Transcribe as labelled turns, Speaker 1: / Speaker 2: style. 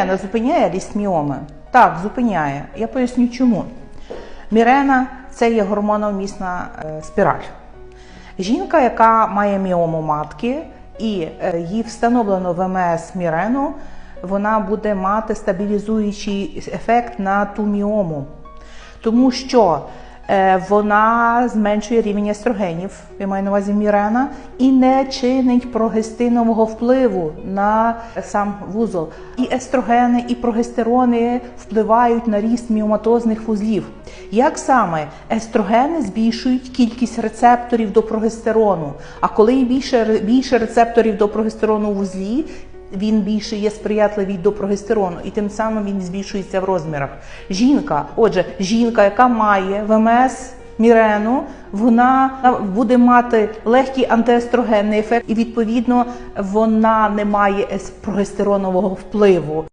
Speaker 1: Мірена зупиняє ріст міоми? Так, зупиняє. Я поясню чому. Мірена це є гормоновмісна е, спіраль. Жінка, яка має міому матки і е, їй встановлено ВМС мірену, вона буде мати стабілізуючий ефект на ту міому, тому що вона зменшує рівень естрогенів, я маю на увазі мірена, і не чинить прогестинового впливу на сам вузол. І естрогени, і прогестерони впливають на ріст міоматозних вузлів. Як саме естрогени збільшують кількість рецепторів до прогестерону, а коли більше, більше рецепторів до прогестерону у вузлі, він більше є сприятливий до прогестерону, і тим самим він збільшується в розмірах. Жінка, отже, жінка, яка має ВМС мірену, вона буде мати легкий антиестрогенний ефект, і відповідно вона не має прогестеронового впливу.